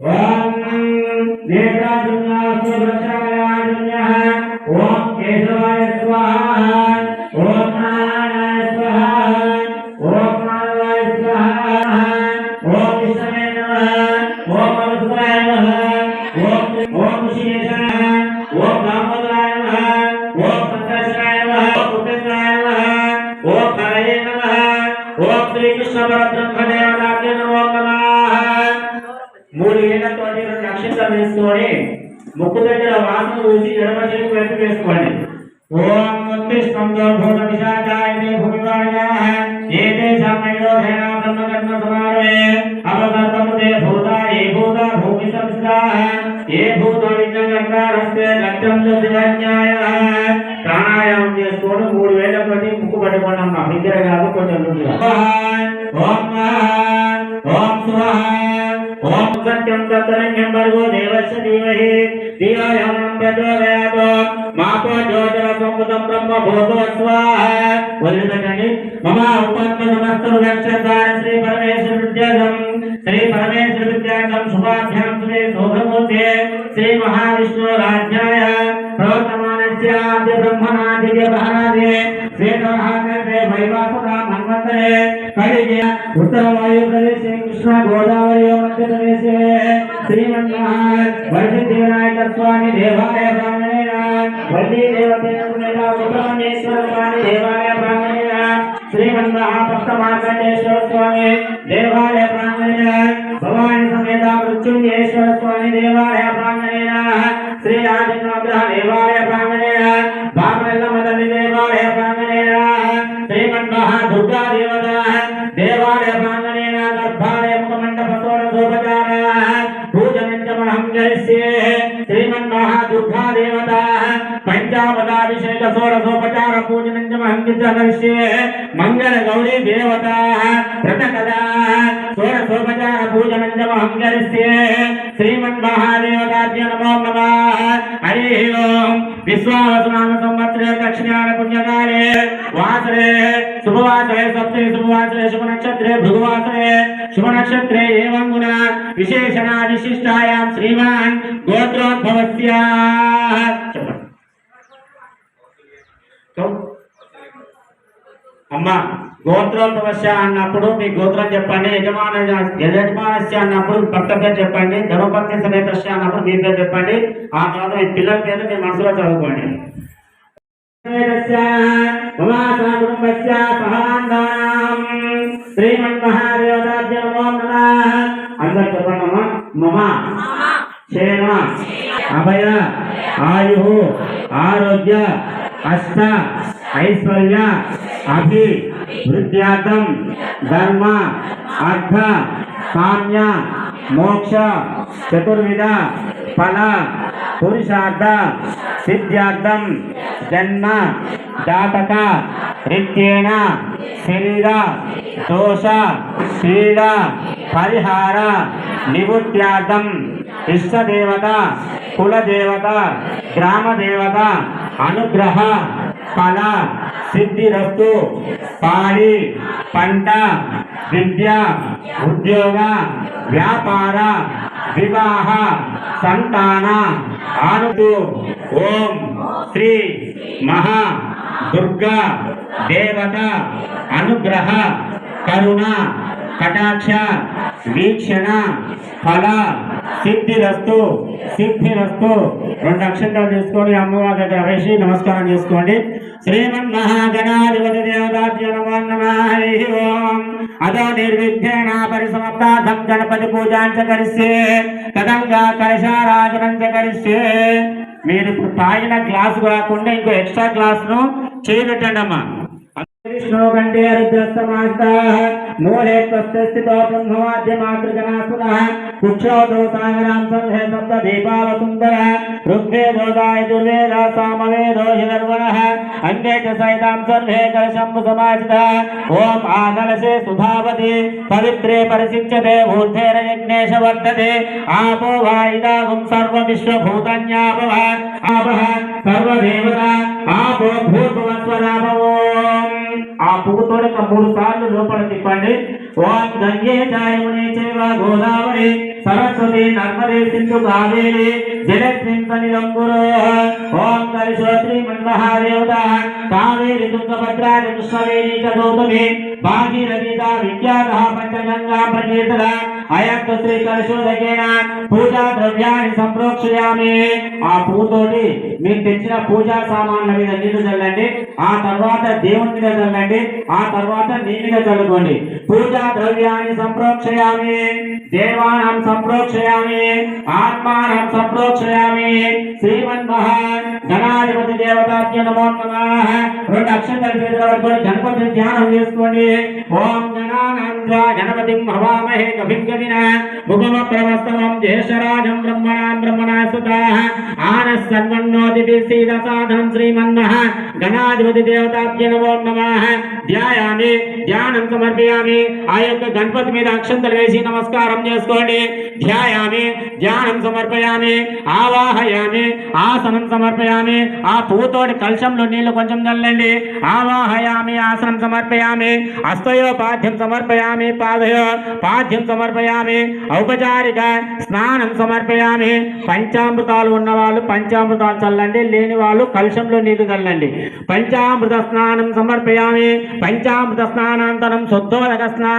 ఓం ముక్కు దగ్గర వాసన చూసి ఎడమ చేతి వైపు వేసుకోండి ఓం ఉత్తిష్టంతో భూత విశాఖాయ భూమివాయాః ఏతేషాం నయోధేన బ్రహ్మకర్మ సమారవే అవసర్పముదే భూత ఏ భూత భూమి సంస్థాః ఏ భూత విజ్ఞానకారస్తే లక్ష్యం శివజ్ఞాయ ప్రాణాయామం చేసుకోవడం మూడు వేల కొట్టి ముక్కు పట్టుకోండి అమ్మ దగ్గర కాదు కొంచెం ముందుగా ఓం మహాన్ ఓం స్వాహ सत्यं ततरञ्जं भर्गो देवस्य धीमहि। धियायं प्रचोदयात् मापो ज्योतिरसंकृतं ब्रह्म भूतो स्वाहा। वलितकणि मम उपत्मनमस्तु गच्छताय श्री परमेश्वर शुभाभ्यां श्री परमेश्वर विद्यानं शुभाध्यां श्री सोभमुते श्री महाविष्णु राज्याय। शोभमूर्ते श्रीमहाविष्णुराज्ञाय प्रवर्तमानस्याद्य ब्रह्मणादिव्यवहारे ಶ್ರೀಮನ್ನಾಥ್ ವೈದ್ಯನಾಯಕ ಸ್ವಾಮಿ ದೇವಾಲಯ ಬ್ರಾಹ್ಮಣೇನ ವೈದ್ಯ ದೇವತೆ ಸುಬ್ರಹ್ಮಣ್ಯೇಶ್ವರ ಸ್ವಾಮಿ ದೇವಾಲಯ ಬ್ರಾಹ್ಮಣೇನ ಶ್ರೀಮನ್ ಮಹಾಭಕ್ತ ಮಾರ್ಕಂಡೇಶ್ವರ ಸ್ವಾಮಿ ದೇವಾಲಯ ಬ್ರಾಹ್ಮಣೇನ ಭವಾನಿ ಸಮೇತ ಮೃತ್ಯುಂಜೇಶ್ವರ ಸ್ವಾಮಿ ದೇವಾಲಯ పంచావతాభిషేక షోడసోపచార పూజనంచమహం కరిష్యే మంగళ గౌరీ దేవత వ్రతకదా షోడసోపచార పూజనంచమహం కరిష్యే శ్రీమన్మహాదేవతాభ్య నమో నమః హరి ఓం విశ్వావసనామ సంవత్సరే దక్షిణాన పుణ్యకాలే వాసరే శుభవాసరే సప్తే శుభవాసరే శుభ నక్షత్రే భృగువాసరే శుభ నక్షత్రే ఏవం గుణ విశేషణ విశిష్టాయాం శ్రీమాన్ గోత్రోద్భవస్య చెప్పండి సో, అమ్మ గోత్రోద్భవస్య అన్నప్పుడు మీ గోత్రం చెప్పండి యజమాన యజమానస్య అన్నప్పుడు భర్త పేరు చెప్పండి ధర్మపత్ని సమేతస్య అన్నప్పుడు మీ పేరు చెప్పండి. ఆ తర్వాత మీ పిల్లల పేరు మీ మనసులో చదువుకోండి. అందరు చెప్పండి మమ క్షేమ అభయ ఆయు ఆరోగ్య అష్ట ఐశ్వర్య అభి వృద్ధ్యార్థం ధర్మ అర్థ కామ్య మోక్ష చతుర్విధ ఫల పురుషార్థ సిద్ధ్యార్థం జన్మ జాతక రిత్యేన శరీర దోష పీడ పరిహార నివృత్యార్థం ఇష్టదేవత కులదేవత గ్రామదేవత అనుగ్రహ ఫల సిద్ధిరస్తు పాడి పంట విద్య ఉద్యోగ వ్యాపార వివాహ సంతాన ఆనుతు ఓం శ్రీ మహా దుర్గా దేవత అనుగ్రహ కరుణ కటాక్ష వీక్షణ ఫల సిద్ధిరస్తు సిద్ధిరస్తు. రెండు అక్షరాలు తీసుకొని అమ్మవారి దగ్గర వేసి నమస్కారం చేసుకోండి. శ్రీమన్ మహాగణాధిపతి దేవతాభ్య నమో ఓం. అదో నిర్విఘ్నేన పరిసమాప్తార్థం గణపతి పూజాంచ కరిస్తే తదంగా కలశారాజనం చ మీరు తాగిన గ్లాసు కాకుండా ఇంకో ఎక్స్ట్రా గ్లాసును చేయబెట్టండి అమ్మా విష్ణు కంఠే రుద్రస్తమాస్త మూలే త్వస్య స్థితో బ్రహ్మవాద్య మాతృగణాసుర కుక్షోతో సాగరాం సంహే సప్త దీపాల సుందర ఋగ్వేదో యజుర్వేద సామవేదో హిరర్వణ అన్యే చ సైతాం సర్వే కలశంభు సమాజిత ఓం ఆకలశే సుధావతి పవిత్రే పరిశిచ్యతే ఊర్ధేన యజ్ఞేశ వర్ధతే ఆపో వా ఇదాగుం ఆ పువ్వుతోనే మూడు సార్లు లోపల తిప్పండి. ఓం గంగే చాయమునే చేవ గోదావరి సరస్వతి నర్మదే సింధు కావేరి జలస్మిన్ సన్నిధంబురో ఓం కలిశోత్రి మన్మహాదేవత కావేరి తుంగభద్రా కృష్ణవేణి చ గౌతమి భాగీరథిత విద్యాధ పంచగంగా ప్రకీర్తన అయంత శ్రీ కలశోదకేన పూజా ద్రవ్యాన్ని సంప్రోక్షయామి. ఆ పూతోటి మీరు తెచ్చిన పూజా సామాన్ల మీద నీళ్ళు చల్లండి ఆ తర్వాత దేవుని మీద చల్లండి ఆ తర్వాత నీ మీద చల్లుకోండి. పూజ ద్రవ్యాన్ని సంప్రోక్షయామి దేవానాం సంప్రోక్షయామి ఆత్మానం సంప్రోక్షయామి శ్రీమన్ మహాన్ గణాధిపతి దేవతాభ్య నమో నమః రెండు అక్షంతల చేతుల గణపతి ధ్యానం చేసుకోండి ఓం గణానంద గణపతి గణపతిం హవామహే ఉపమ ప్రవస్తవం జ్యేష్ఠరాజం బ్రహ్మణాం బ్రహ్మణా సుతాః ఆనః సన్వన్నోతి సీత సాధనం శ్రీమన్మః గణాధిపతి దేవతాభ్య నమో నమః ధ్యాయామి ధ్యానం సమర్పయామి ఆ యొక్క గణపతి మీద అక్షంతలు వేసి నమస్కారం చేసుకోండి. ధ్యాయామి ధ్యానం సమర్పయామి ఆవాహయామి ఆసనం సమర్పయామి ఆ పువ్వుతోటి కలశంలో నీళ్ళు కొంచెం చల్లండి. ఆవాహయామి ఆసనం సమర్పయామి అస్తయో పాద్యం సమర్పయామి పాదయో పాద్యం సమర్పయామి ఔపచారిక స్నానం సమర్పయామి. పంచామృతాలు ఉన్న వాళ్ళు పంచామృతాలు చల్లండి. లేని వాళ్ళు కలశంలో నీళ్ళు చల్లండి. పంచామృత స్నానం సమర్పయామి. పంచామృత స్నానాంతరం శుద్ధోదక స్నానం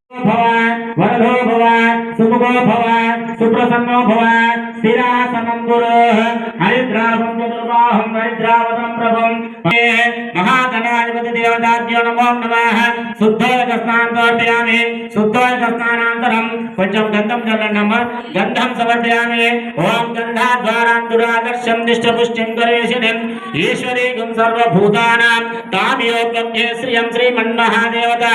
ప్రాణనిహన భవ వరదో భవ సుముఖో భవ సుప్రసన్నో భవ స్థిరాసనం గురు హరిద్రావం చతుర్బాహం హరిద్రావతం ప్రభం మహాగణాధిపతి దేవతాభ్యో నమో నమః శుద్ధోదక స్నానం సమర్పయామి శుద్ధోదక స్నానాంతరం కొంచెం గంధం చల్లండమ్మ గంధం సమర్పయామి ఓం గంధాద్వారాం దురాదర్శం దిష్టపుష్టిం కరేషిణిం ఈశ్వరీకం సర్వభూతానాం తామియోగ్యే శ్రియం శ్రీమన్మహాదేవత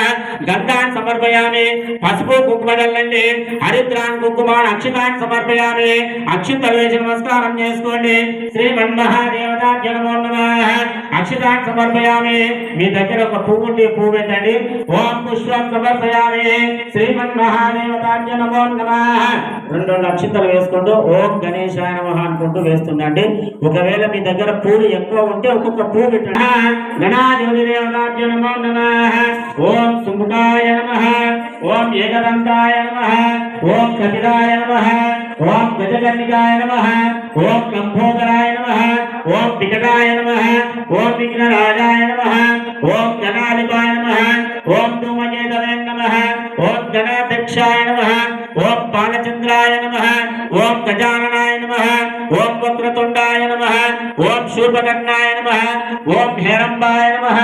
గంధాన్ సమర్పయామి పసుపు కుంకుమ చల్లండి హరిద్రాన్ కుంకుమాన్ అక్షితాన్ సమర్పయామి. అక్షింతలు వేసి నమస్కారం చేసుకోండి. శ్రీమన్మహాదేవత జనమో నమః అక్షితాన్ సమర్పయామి. మీ దగ్గర ఒక పువ్వు ఉండి పువ్వు పెట్టండి. ఓం పుష్పం సమర్పయామి. శ్రీమన్మహాదేవతాభ్య నమో రెండు రెండు అక్షింతలు వేసుకుంటూ ఓం గణేశాయ నమః అనుకుంటూ వేస్తుండండి ఒకవేళ మీ దగ్గర పూలు ఎక్కువ ఉంటే ఒక్కొక్క పువ్వు పెట్టండి. గణాధిపతి దేవతాభ్య నమ ఓం సుముఖాయ నమ. ఓం ఏకదంతాయ నమః ఓం కపిలాయ నమః ఓం గజకర్ణికాయ నమః ఓం లంబోదరాయ నమః ఓం వికటాయ నమః ఓం విఘ్నరాజాయ నమః ఓం గణాధిపాయ నమః ఓం ధూమకేతవే నమః ఓం గణాధ్యక్షాయ నమః ఓం బాలచంద్రాయ నమః ఓం గజాననాయ నమః ఓం వక్రతుండాయ నమః ఓం శూర్పకర్ణాయ నమః ఓం హేరంబాయ నమః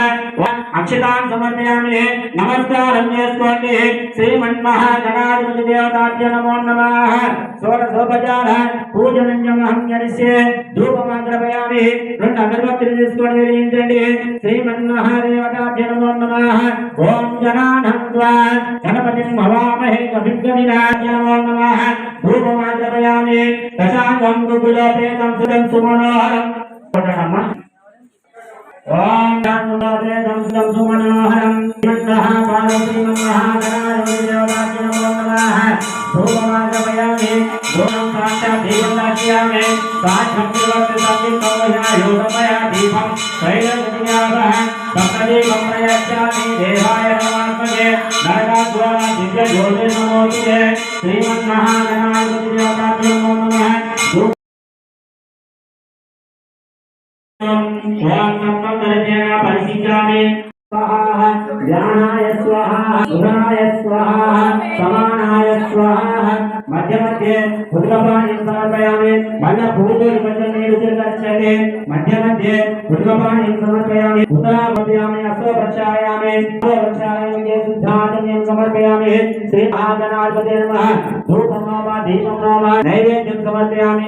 ఓం సమర్పయామి. నమస్కారం చేసుకోండి. శ్రీమన్మహాగణాధిపతి దేవతాభ్య నమో నమః. షోడశోపచార పూజనంజమహం కరిష్యే ధూపమాగ్రపయామి రెండు అగరబత్తులు తీసుకొని వెలిగించండి. శ్రీమన్మహాదేవతాభ్య నమో నమః. ఓం జనానం త్వా గణపతిం భవామహే కవిం నమో నమః. ధూపమాగ్రపయామి దశాంగం గుగులోపేతం సుతం సుమనోహరం. కొట్టడమ్మా ఓం దానులోపేతం సుతం సుమనోహరం మందః పార్వతీ నమః గణాధిపతి దేవతాభ్య నమో నమః ధూపమాగ్రపయామి ధూపం సాక్షాత్ దీపం దాస్యామి సాక్షం వివర్తి సమ్యం కవయా యోగమయా దీపం తైలమయావః సప్తదీపం ప్రయచ్చామి దేవాయ పరమాత్మకే నరకాద్వారా దివ్య జ్యోతిర్నమోతుతే శ్రీమన్మహాగణాధిపతి దేవతాభ్యో నమో నమః ధూపం ఓం సంపదర్జన పరిశీలామి స్వాహా ధ్యానాయ స్వాహా ఉదనాయ స్వాహా సమానాయ స్వాహా మధ్య మధ్య ఉదకపాణి సమర్పయామి మళ్ళా పూజలు కొంచెం నీరు తిరగచ్చండి మధ్య మధ్య ఉదకపాణి సమర్పయామి ఉత్తరాపయామి అశ్వపక్షాయామి అశ్వపక్షాయామి శుద్ధాటన్యం సమర్పయామి శ్రీ మహాగణాధిపతి నమః ధూపం నామ దీపం నామ నైవేద్యం సమర్పయామి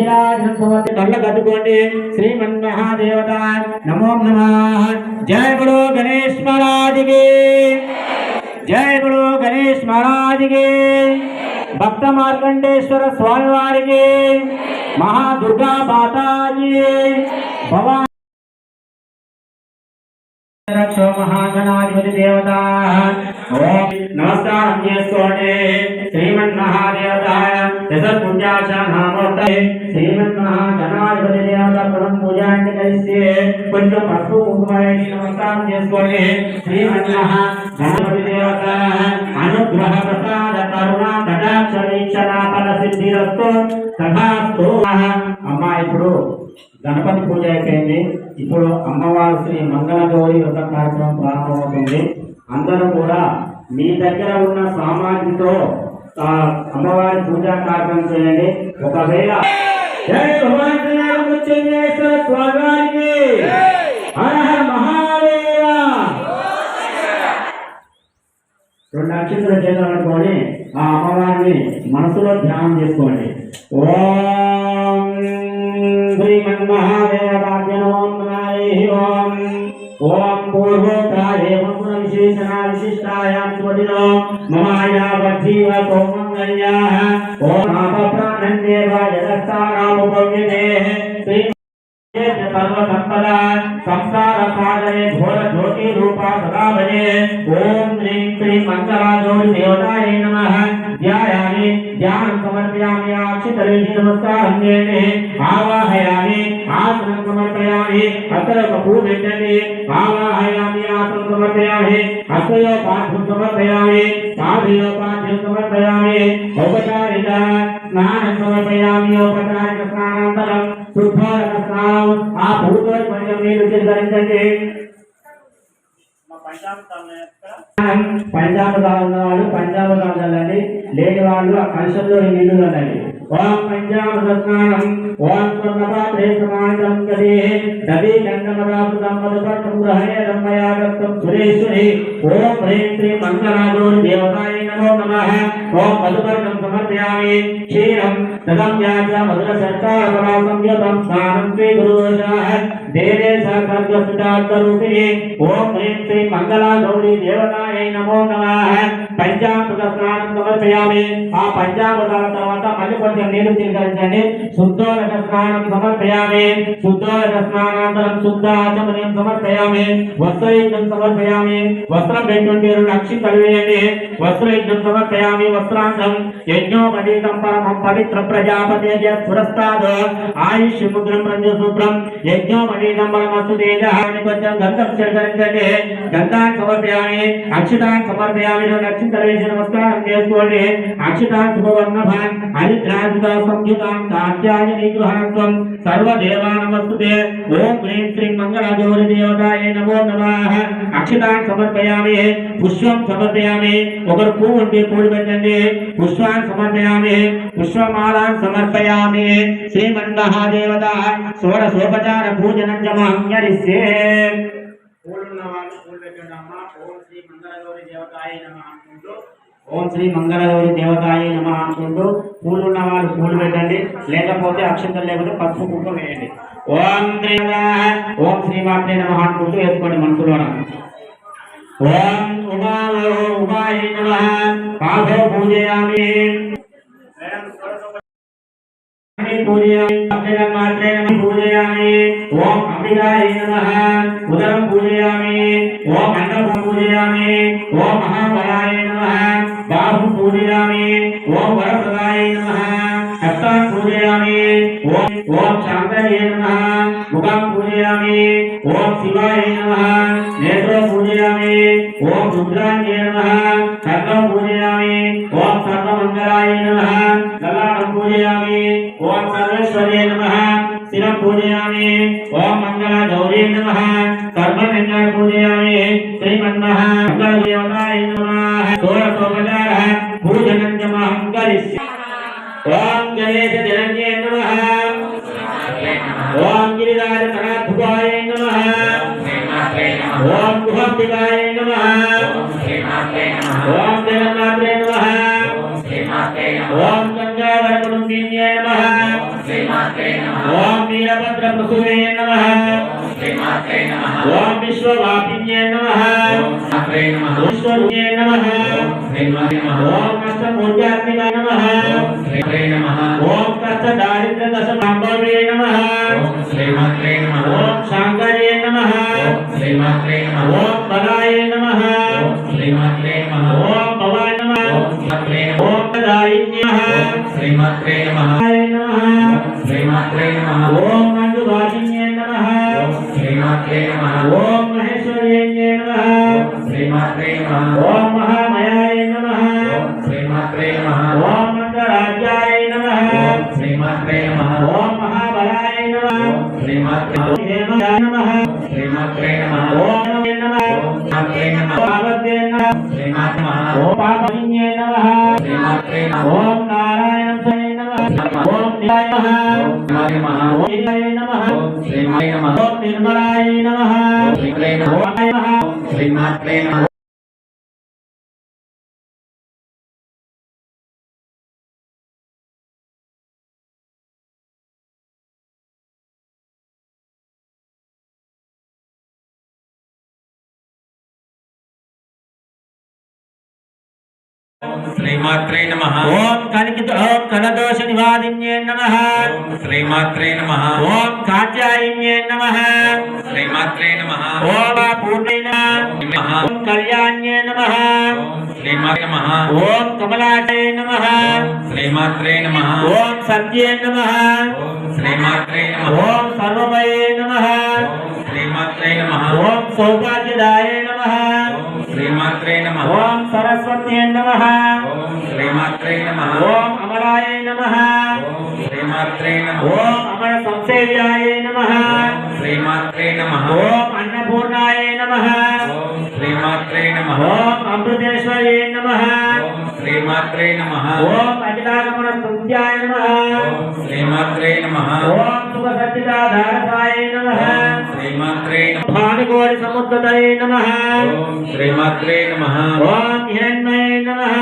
ధూపం నామ దీపం కళ్ళ కట్టుకోండి. శ్రీమన్మహాదేవత నమో నమ. జయ గురు గణేష్ మహారాజుకి. జయ గురు గణేష్ మహారాజుకి. భక్త మార్కండేశ్వర స్వామి వారికి మహాదుర్గా మాతాజీ. భవా రక్షో మహాగణాధిపతి దేవత. నమస్కారం చేసుకోండి. శ్రీమన్ మహాదేవత యశస్పుణ్యాచ నామోక్త శ్రీమన్ మహాగణాధిపతి పూజాన్ని కలిసి కొంచెం పసుపు నమస్కారం చేసుకోండి శ్రీమన్ గణపతి దేవత అనుగ్రహ ప్రసాద కరుణ కటాక్ష వీక్షణ సిద్ధిరస్తు తథాస్తు అమ్మా ఇప్పుడు గణపతి పూజ అయిపోయింది. ఇప్పుడు అమ్మవారు శ్రీ మంగళగౌరి వ్రత కార్యక్రమం ప్రారంభమవుతుంది. అందరూ కూడా మీ దగ్గర ఉన్న సామాగ్రితో అమ్మవారి పూజా కార్యక్రమం చేయండి. ఒకవేళ స్వామివారికి రెండు అక్షంతలు చేయాలనుకోని ఆ అమ్మవారిని మనసులో ధ్యానం చేసుకోండి. ఓం శ్రీమన్మహాదేవాభ్య विशेषणाविशिष्टायां सुमदिनो ममाया वर्धीव सौमङ्गल्याः ॐ नामप्राणन्येव यदस्तानामुपव्यते सर्वसम्पदा संसारसागरे घोरज्योतिरूपा सदा भजे ॐ ह्रीं क्लीं मङ्गलाजोरि देवतायै नमः। ध्यायामि ध्यानं समर्पयामि आक्षितलेहि नमस्कारं आवाहयामि దేవతాయ నమః ధ్యాయామి ధ్యానం సమర్పయామి అక్షతరేషి నమస్కారం చేయండి ఆవాహయామి ఆసనం సమర్పయామి అక్కడ ఒక పూ పెట్టండి ఆవాహయామి ఆసనం సమర్పయామి అస్తయో పాఠ్యం సమర్పయామి పాదయో పాఠ్యం సమర్పయామి ఔపచారిక స్నానం సమర్పయామి ఔపచారిక స్నానానంతరం శుద్ధారక స్నానం ఆ పూతో కొంచెం నీళ్ళు ధరించండి పంజాబ్ ఉన్న వాళ్ళు పంజాబ్ చల్లండి లేని వాళ్ళు ఆ కలుషంలో ఈ నీళ్ళు చల్లండి. ఓం పంజాబ ఓం స్వర్ణపాత్రే సమానం కదే దవీ గంగమరాపుతం మధుపట్టం గ్రహణే రమ్మయాగత్తం సురేశ్వరి. ఓం హ్రీం శ్రీ మంగళాగౌరి దేవతాయ నమో నమః. ఓం మధుపర్ణం సమర్పయామి. క్షీరం తదం యాచ మధుర సర్కార స్నానం దేవే ఓం హ్రీం శ్రీ మంగళా గౌరీ దేవతాయ నమో నమః. పంచామృత స్నానం సమర్పయామి. ఆ పంచామృతాల తర్వాత మళ్ళీ కొంచెం నీళ్ళు చిలకరించండి శుద్ధోదక స్నానం సమర్పయామి. శుద్ధోదక స్నానానంతరం శుద్ధ ఆచమనం సమర్పయామి. వస్త్రయుద్ధం సమర్పయామి. వస్త్రం పెట్టుండి రెండు అక్షింతలు వేయండి వస్త్రయుద్ధం సమర్పయామి వస్త్రాంతం యజ్ఞోపదీతం పరమం పవిత్ర ప్రజాపతే పురస్తాద్. ఆయుష్ ముద్రం ప్రజశుభ్రం యజ్ఞోపదీతం పరమస్తు తేజ అని కొంచెం గంధం స్వీకరించండి. గంధాన్ని సమర్పయామి. అక్షితాన్ని సమర్పయామి. రెండు అక్షింతలు వేసి చేసుకోండి అక్షితాన్ శుభవర్ణభాన్ హరిద్రాజిత సంయుతాన్ కాత్యాయని గృహాంతం సర్వదేవా నమస్తుతే ఓం హ్రీం శ్రీం మంగళగౌరి దేవతాయ నమో నమః. అక్షితాన్ సమర్పయామి. పుష్పం సమర్పయామి. ఒకరు పువ్వు ఉంటే పూలు పెట్టండి. పుష్పాన్ని సమర్పయామి. సమర్పయామి. శ్రీమన్మహాదేవత షోడశోపచార పూజనం జమాహ్యరిస్తే పూలున్న వాళ్ళు పూలు పెట్టండి ఓం శ్రీ మంగళగౌరి దేవతాయ నమః అనుకుంటూ ఓం శ్రీ మంగళగౌరి దేవతాయ నమ అనుకుంటూ పూలు ఉన్న వాళ్ళు పూలు పెట్టండి. లేకపోతే అక్షంతలు లేకపోతే పసుపు కుంకుమ వేయండి. ఓం శ్రీ ఓం శ్రీ మాత్రే నమ అనుకుంటూ వేసుకోండి మనసులో ఓం ఉమాలో ఉమాయ నమః పాదో పూజయామి. పూజయామి అక్షరం పూజయామి. ఓం అంబికాయ నమః ఉదరం పూజయామి. ఓం అండపం పూజయామి. ఓం మహాబలాయ నమ. బాహు పూజయామి ఓం వరప్రదాయ నమః. హస్తాన్ పూజయామి ఓం ఓం శాంతయ నమః. ముఖం పూజయామి ఓం శివాయ నమః. నేత్రో పూజయామి ఓం రుద్రాయ నమః. కర్ణం పూజయామి ఓం సర్వమంగళాయ నమః. లలాటం పూజయామి ఓం शिर पूजयामे ओम मंगल गौरी मंगल सर्वमंगल पूजयामे। श्रीमन्म मंगल देवताय नमः। सोमदार पूजनं च महं करिष्ये ओम गणेश जनन्ये नमः। ओम गिरिराज कणाधुवाय नमः। ओम गुहपिताय नमः। ओम जगन्नाथे नमः। ओम गंगाधर कुलुंगिन्ये नमः। ఓం వీరభద్ర పృథువే నమ. ఓం విశ్వవాపిన్యే నమ. విశ్వరూపే నమ. ఓం కష్టమూర్యాత్మిక నమ. ఓం కష్ట దారిద్ర దశమాంబవే నమ. ఓం శాంకరే నమ. ఓం బలాయ నమ. ఓం భవాయ నమ. ఓం దాయిన్య శ్రీమాత్రే నమ. Amen. శ్రీమాత్రే నమ ఓం కలికిత ఓం కలదోష నివాదిన్యే నమః శ్రీమాత్రే నమ ఓం కాత్యాయిన్యే నమః శ్రీమాత్రే నమ ఓం పూర్ణైన ఓం కళ్యాణ్యే నమః శ్రీమాత్రే నమ ఓం కమలాటయ నమః శ్రీమాత్రే నమ ఓం సత్యే నమః శ్రీమాత్రే నమ ఓం సర్వమయే నమః శ్రీమాత్రే నమ ఓం సౌభాగ్యదాయ నమః శ్రీమాత్రే నమ ఓం సరస్వత్యే నమః శ్రీమాత్రే నమ ఓం అమరాయ నమః శ్రీమాత్రే నమ ఓం అమర సంసేవ్యాయ నమః శ్రీమాత్రే నమ ఓం అన్నపూర్ణాయ నమః శ్రీమాత్రే నమ ఓం అమృతేశ్వర్యే నమః శ్రీమాత్రే నమ ఓం అఖిలాగమన స్తుత్యాయ నమః శ్రీమాత్రే నమ ఓం సుఖ సచ్చిదాధారకాయ నమః శ్రీమాత్రే నమ భానుకోటి సముద్రతయే నమః ఓం శ్రీమాత్రే నమ ఓం హిరణ్మయే నమః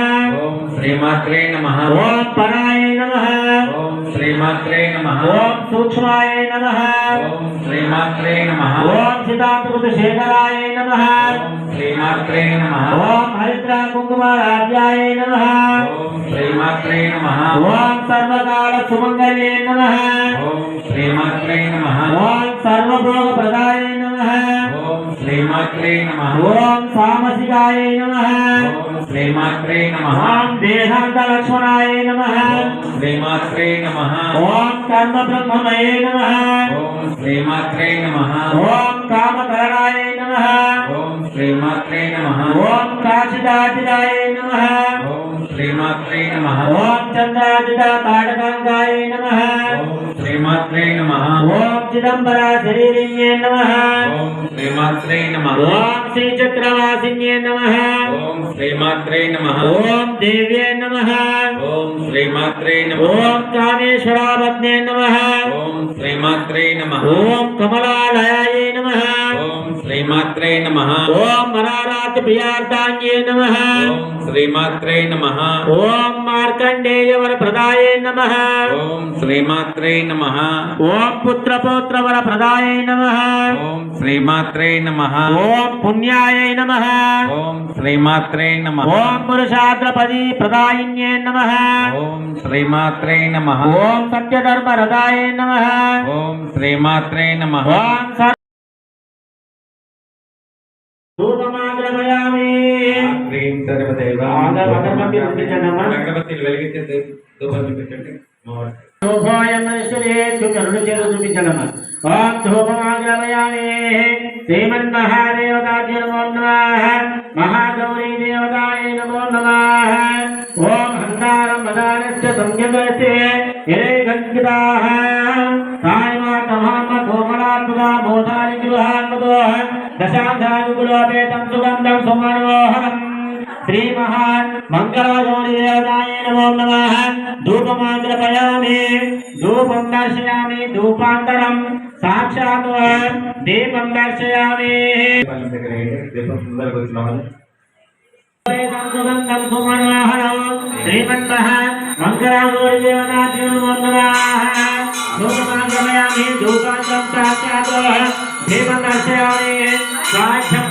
ఓం శ్రీమాత్రే నమ ఓం పరాయ నమః ఓం శ్రీమాత్రే నమ ఓం సూక్ష్మాయ నమః ఓం శ్రీమాత్రే నమ ఓం సితాంతృత శేఖరాయ నమః శ్రీమాత్రే నమ ఓం హరిద్ర కుంకుమారాధ్యాయ నమః ఓం శ్రీమాత్రే నమ ఓం సర్వకాల సుమంగళ్యే నమః ఓం శ్రీమాత్రే నమ ఓం సర్వభోగ ప్రదాయ నమః ఓం శ్రీమాత్రే నమ ఓం సామసికాయ నమః ఓం శ్రీమాత్రే నమ ఓం దేహాంత లక్ష్మణాయ నమః శ్రీమాత్రే నమ ఓం కర్మ బ్రహ్మమయే నమః ఓం శ్రీమాత్రే నమ ఓం కామకరణాయ నమః ఓం శ్రీమాత్రే నమ ఓం కాశిదాజిదాయ నమః ఓం శ్రీమాత్రే నమ ఓం చంద్రాజిత తాటకాంగాయ నమః ఓం శ్రీమాత్రే నమ ఓం చిదంబర శరీరిణ్యే నమః ఓం శ్రీమాత్రే నమ ఓం శ్రీచక్రవాసిన్యే నమః ఓం శ్రీమాత్రే నమ ఓం దేవ్యే నమః ఓం శ్రీమాత్రే నమ ఓం కామేశ్వరాపత్నే నమః ఓం శ్రీమాత్రే నమ ఓం కమలాలయాయ నమః ఓం శ్రీమాత్రే నమ ఓం మరారాతి ప్రియార్థాన్యే నమః ఓం శ్రీమాత్రే నమ ఓం మార్కండేయ వర ప్రదాయ నమః ఓం శ్రీమాత్రే నమ ఓం పుత్ర పౌత్ర వర ప్రదాయ నమః ఓం శ్రీమాత్రే నమ ఓం పుణ్యాయ నమః ఓం శ్రీమాత్రే నమ ఓం పురుషాద్రపది ప్రదాయిన్యే నమః ఓం శ్రీమాత్రే నమ ఓం సత్యధర్మ రదాయ నమః ఓం శ్రీమాత్రే నమ ఓం అగరబత్తిని వెలిగించే దూపం చూపించండి మహాగౌరీ దేవతాయ నమో నమ ఓం హందారం మదానశ్చ సంయమస్తే ఎరే గంగితాః సాయమా తమామ కోమలాత్మగా సుగంధం సుమనోహరం. నమః ధూపమాగ్రపయామి ధూపం దర్శయామి ధూపాంతరం సాక్షాత్ దీపం దర్శయామి దీపాల దగ్గర వేయండి. దీపం ముందరకు వచ్చిన వాళ్ళు సుగంధం సుమనోహరం శ్రీమంతః మంగళగౌరి దేవతాయ నమో నమః ధూపమాగ్రపయామి ధూపాంతరం సాక్షాత్ దీపం దర్శయామి సాక్ష్యం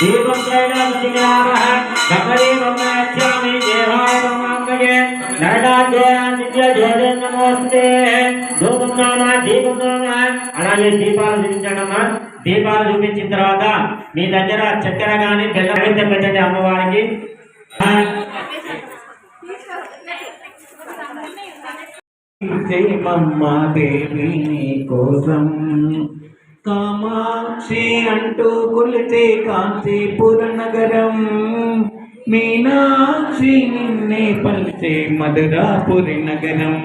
దేవత్వం విష్ణుమయ్యాయ మయా దీపం త్రైలోక్యరామః సకలీవం నచ్యామి దేవాయ నమాంగగే నరకాద్యోరాంతిత్య జ్యోతిర్ నమోస్తే ధూపం నామ దీపం నామ అలాగే దీపాలు చూపించడమ్మా దీపాలు చూపించిన తర్వాత మీ దగ్గర చక్కెర కానీ బెల్లం నైవేద్యం పెట్టండి అమ్మవారికి జయమమ్మ దేవి నీ కోసం కామాక్షి అంటూ కొలితే కాంచీపుర నగరం. మీనాక్షి నిన్నే పలిచే మధురాపురి నగరం.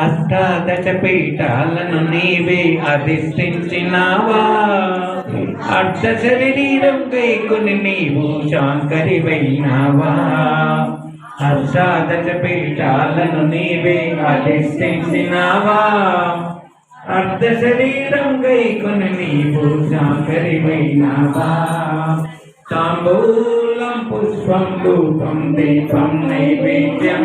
అష్టాదశ పీఠాలను నీవే అధిష్ఠించినావా? అర్ధ శరీరం వేకుని నీవు శాంకరివైనావా అష్టాదశ పీఠాలను నీవే అధిష్ఠించినావా? అర్ధ శరీరం గైకొని నీవు శాంకరివైనావా తాంబూలం పుష్పం రూపం దీపం నైవేద్యం.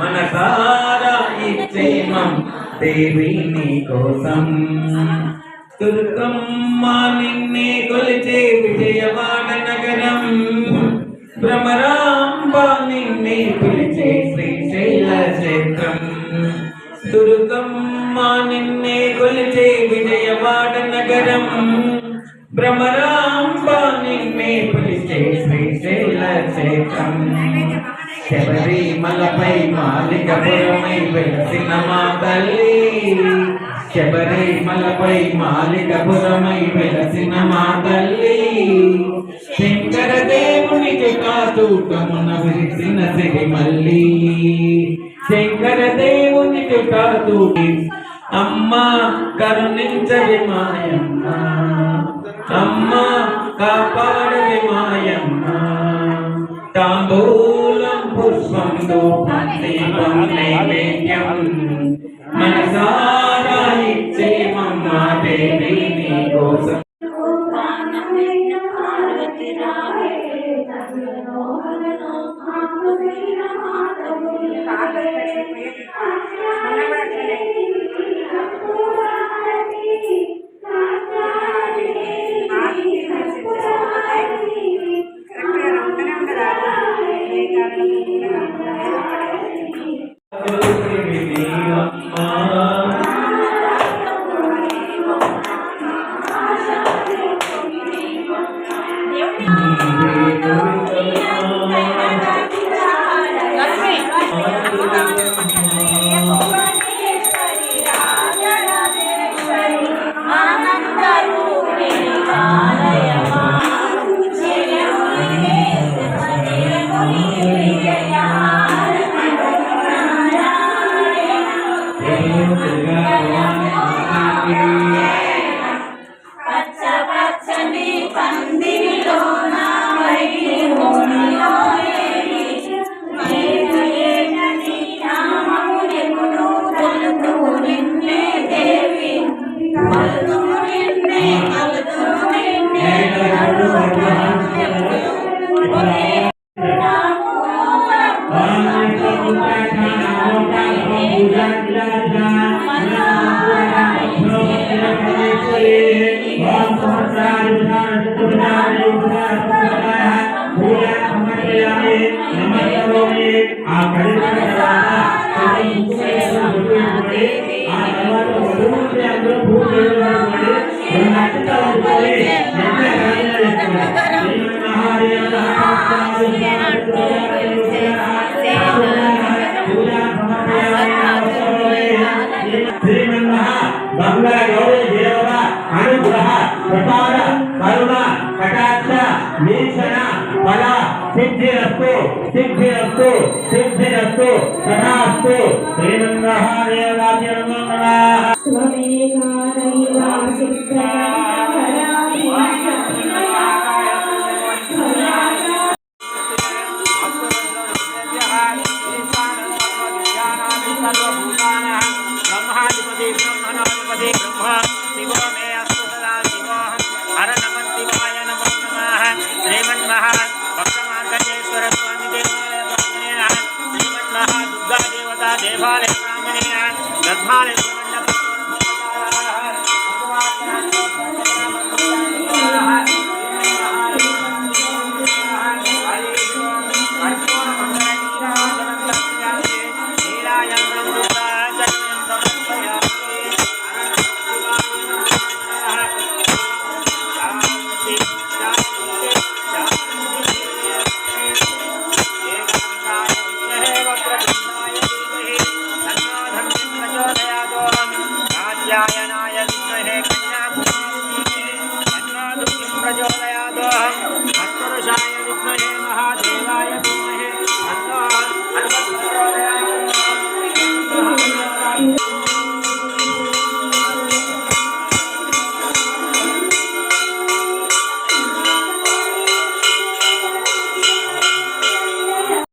మనసారా ఇచ్చేమం దేవి నీ కోసం. దుర్గమ్మ నిన్నే కొలిచే విజయవాడ నగరం. భ్రమరాంబ నిన్నే పిలిచే శ్రీశైల క్షేత్రం. దుర్గమ్మ నిన్నే కొలిచే విజయవాడ నగరం. భ్రమరాంబ నిన్నే పిలిచే శ్రీశైల క్షేత్రం. శబరిమలపై మాలికపురమై వెలసిన మా తల్లి. శబరిమలపై మాలికపురమై వెలసిన మా తల్లి. శంకర దేవునికి కాతూకమున విరిసిన సిరిమల్లి. శంకర దేవునికి చుటాతూకి అమ్మా కరుణించవి మాయమ్మ. అమ్మా కాపాడవి మాయమ్మ. తాంబూ Thank you. అనుగ్రహ ప్రసాద కరుణ కటాక్ష వీక్షణ ఫల సిద్ధిరస్తు సిద్ధిరస్తు సిద్ధిరస్తు తథాస్తు. శ్రీరంగ దేవదాభ్యనందన